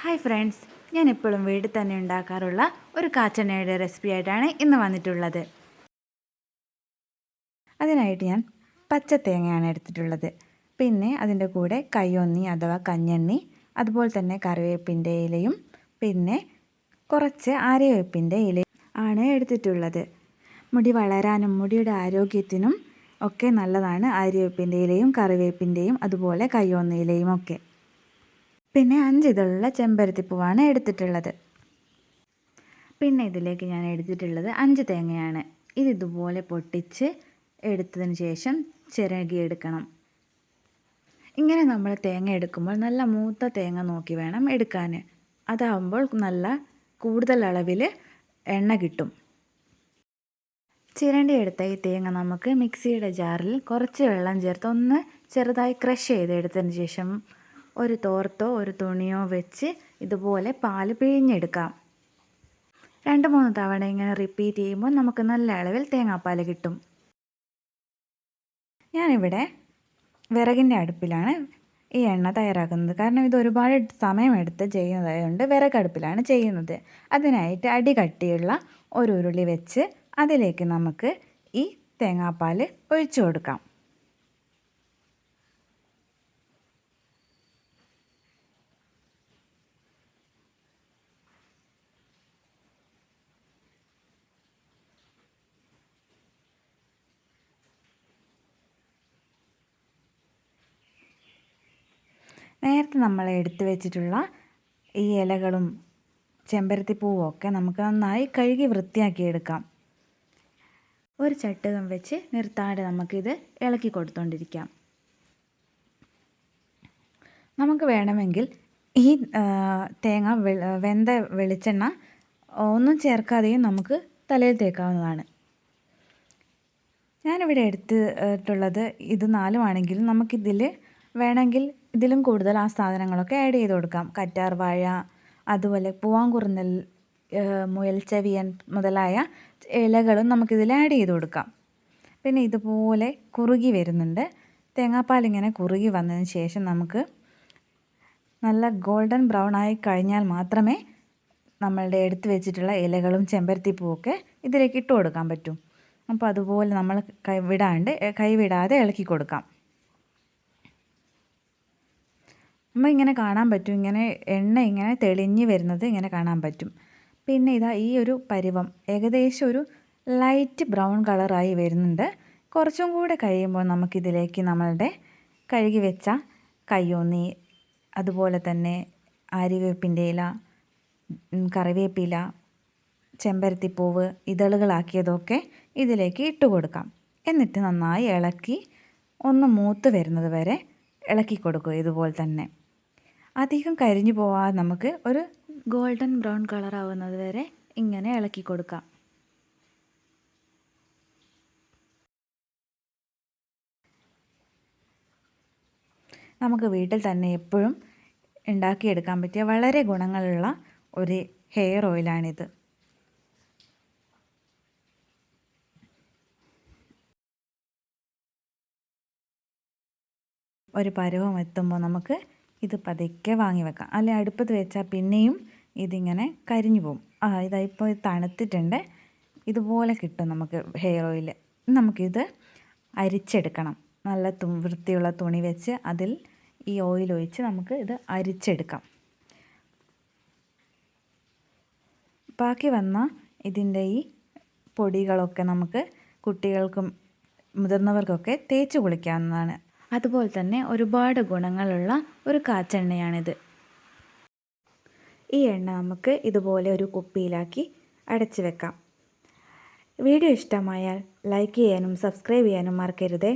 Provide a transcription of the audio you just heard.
Hi friends ഞാൻ എപ്പോഴും വീട്ടിൽ തന്നെ ഉണ്ടാക്കാറുള്ള ഒരു കാച്ചെണ്ണയുടെ റെസിപ്പി ആയിട്ടാണ് ഇന്ന് വന്നിട്ടുള്ളത്. അതിനായിട്ട് ഞാൻ പച്ച തേങ്ങയാണ് എടുത്തിട്ടുള്ളത്. പിന്നെ അതിന്റെ കൂടെ കയ്യൊന്നി അഥവാ കഞ്ഞെണ്ണി അതുപോലെ തന്നെ കറിവേപ്പിന്റെ ഇലയും പിന്നെ കുറച്ച് ആര്യവേപ്പിന്റെ ഇലയും ആണ് എടുത്തിട്ടുള്ളത്. മുടി വളരാനും മുടിയുടെ ആരോഗ്യത്തിനും ഒക്കെ നല്ലതാണ് ആര്യവേപ്പിന്റെ ഇലയും കറിവേപ്പിന്റെയും അതുപോലെ കയ്യൊന്നി ഇലയും ഒക്കെ. പിന്നെ അഞ്ച് ചെമ്പരത്തി പൂവാണ് എടുത്തിട്ടുള്ളത്. പിന്നെ ഇതിലേക്ക് ഞാൻ എടുത്തിട്ടുള്ളത് അഞ്ച് തേങ്ങയാണ്. ഇത് ഇതുപോലെ പൊട്ടിച്ച് എടുത്തതിന് ശേഷം ചിരകിയെടുക്കണം ഇങ്ങനെ നമ്മൾ തേങ്ങ എടുക്കുമ്പോൾ നല്ല മൂത്ത തേങ്ങ നോക്കി വേണം എടുക്കാൻ അതാവുമ്പോൾ നല്ല കൂടുതൽ അളവിൽ എണ്ണ കിട്ടും. ചിരണ്ടി എടുത്ത ഈ തേങ്ങ നമുക്ക് മിക്സിയുടെ ജാറിൽ കുറച്ച് വെള്ളം ചേർത്ത് ഒന്ന് ചെറുതായി ക്രഷ് ചെയ്തെടുത്തതിന് ശേഷം ഒരു തോർത്തോ ഒരു തുണിയോ വെച്ച് ഇതുപോലെ പാൽ പിഴിഞ്ഞെടുക്കാം. രണ്ട് മൂന്ന് തവണ ഇങ്ങനെ റിപ്പീറ്റ് ചെയ്യുമ്പോൾ നമുക്ക് നല്ല അളവിൽ തേങ്ങാപ്പാൽ കിട്ടും. ഞാനിവിടെ വിറകിന്റെ അടുപ്പിലാണ് ഈ എണ്ണ തയ്യാറാക്കുന്നത്. കാരണം ഇത് ഒരുപാട് സമയമെടുത്ത് ചെയ്യുന്നതായതുകൊണ്ട് വിറകടുപ്പിലാണ് ചെയ്യുന്നത്. അതിനായിട്ട് അടി കട്ടിയുള്ള ഒരു ഉരുളി വെച്ച് അതിലേക്ക് നമുക്ക് ഈ തേങ്ങാപ്പാൽ ഒഴിച്ചു കൊടുക്കാം. നേരത്തെ നമ്മൾ എടുത്തു വെച്ചിട്ടുള്ള ഈ ഇലകളും ചെമ്പരത്തിപ്പൂവും ഒക്കെ നമുക്ക് നന്നായി കഴുകി വൃത്തിയാക്കി എടുക്കാം. ഒരു ചട്ടുകം വെച്ച് നിർത്താതെ നമുക്കിത് ഇളക്കി കൊടുത്തുകൊണ്ടിരിക്കാം നമുക്ക് വേണമെങ്കിൽ ഈ തേങ്ങ വെന്ത വെളിച്ചെണ്ണ ഒന്നും ചേർക്കാതെയും നമുക്ക് തലയിൽ തേക്കാവുന്നതാണ്. ഞാനിവിടെ എടുത്തിട്ടുള്ളത് ഇത് നാലുമാണെങ്കിലും നമുക്കിതിൽ വേണമെങ്കിൽ ഇതിലും കൂടുതൽ ആ സാധനങ്ങളൊക്കെ ആഡ് ചെയ്ത് കൊടുക്കാം. കറ്റാർ വാഴ അതുപോലെ പൂവാങ്കുറുന്നൽ മുയൽച്ചെവിയൻ മുതലായ ഇലകളും നമുക്കിതിൽ ആഡ് ചെയ്ത് കൊടുക്കാം. പിന്നെ ഇതുപോലെ കുറുകി വരുന്നുണ്ട്. തേങ്ങാപ്പാൽ ഇങ്ങനെ കുറുകി വന്നതിന് ശേഷം നമുക്ക് നല്ല ഗോൾഡൻ ബ്രൗൺ ആയി കഴിഞ്ഞാൽ മാത്രമേ നമ്മളുടെ എടുത്ത് വെച്ചിട്ടുള്ള ഇലകളും ചെമ്പരത്തിപ്പൂവൊക്കെ ഇതിലേക്ക് ഇട്ട് കൊടുക്കാൻ പറ്റും. അപ്പോൾ അതുപോലെ നമ്മൾ കൈ കൈവിടാതെ ഇളക്കി കൊടുക്കാം. നമ്മൾ ഇങ്ങനെ കാണാൻ പറ്റും. ഇങ്ങനെ എണ്ണ ഇങ്ങനെ തെളിഞ്ഞ് വരുന്നത് ഇങ്ങനെ കാണാൻ പറ്റും. പിന്നെ ഇതാ ഈ ഒരു പരുവം. ഏകദേശം ഒരു ലൈറ്റ് ബ്രൗൺ കളറായി വരുന്നുണ്ട്. കുറച്ചും കൂടെ കഴിയുമ്പോൾ നമുക്കിതിലേക്ക് നമ്മളുടെ കഴുകി വെച്ച കയ്യോന്നി അതുപോലെ തന്നെ ആര്യവേപ്പിന്റെ ഇല കറിവേപ്പില ചെമ്പരത്തിപ്പൂവ് ഇതളുകളാക്കിയതൊക്കെ ഇതിലേക്ക് ഇട്ട് കൊടുക്കാം. എന്നിട്ട് നന്നായി ഇളക്കി ഒന്ന് മൂത്ത് വരുന്നത് വരെ ഇളക്കി കൊടുക്കുക ഇതുപോലെ തന്നെ. അധികം കരിഞ്ഞു പോവാതെ നമുക്ക് ഒരു ഗോൾഡൻ ബ്രൗൺ കളർ ആവുന്നത് വരെ ഇങ്ങനെ ഇളക്കി കൊടുക്കാം. നമുക്ക് വീട്ടിൽ തന്നെ എപ്പോഴും ഉണ്ടാക്കിയെടുക്കാൻ പറ്റിയ വളരെ ഗുണങ്ങളുള്ള ഒരു ഹെയർ ഓയിലാണിത്. ഒരു പരുവം എത്തുമ്പോൾ നമുക്ക് ഇത് പതുക്കെ വാങ്ങി വെക്കാം. അല്ലെ അടുപ്പത്ത് വെച്ചാൽ പിന്നെയും ഇതിങ്ങനെ കരിഞ്ഞു പോകും. ആ ഇതായിപ്പോൾ ഇത് തണുത്തിട്ടുണ്ട്. ഇതുപോലെ കിട്ടും നമുക്ക് ഹെയർ ഓയിൽ നമുക്കിത് അരിച്ചെടുക്കണം. നല്ല തു വൃത്തിയുള്ള തുണി വെച്ച് അതിൽ ഈ ഓയിൽ ഒഴിച്ച് നമുക്ക് ഇത് അരിച്ചെടുക്കാം. ബാക്കി വന്ന ഇതിന്റെ ഈ പൊടികളൊക്കെ നമുക്ക് കുട്ടികൾക്കും മുതിർന്നവർക്കൊക്കെ തേച്ച് കുളിക്കാവുന്നതാണ്. അതുപോലെ തന്നെ ഒരുപാട് ഗുണങ്ങളുള്ള ഒരു കാച്ചെണ്ണയാണിത്. ഈ എണ്ണ നമുക്ക് ഇതുപോലെ ഒരു കുപ്പിയിലാക്കി അടച്ചു വെക്കാം. വീഡിയോ ഇഷ്ടമായാൽ ലൈക്ക് ചെയ്യാനും സബ്സ്ക്രൈബ് ചെയ്യാനും മറക്കരുതേ.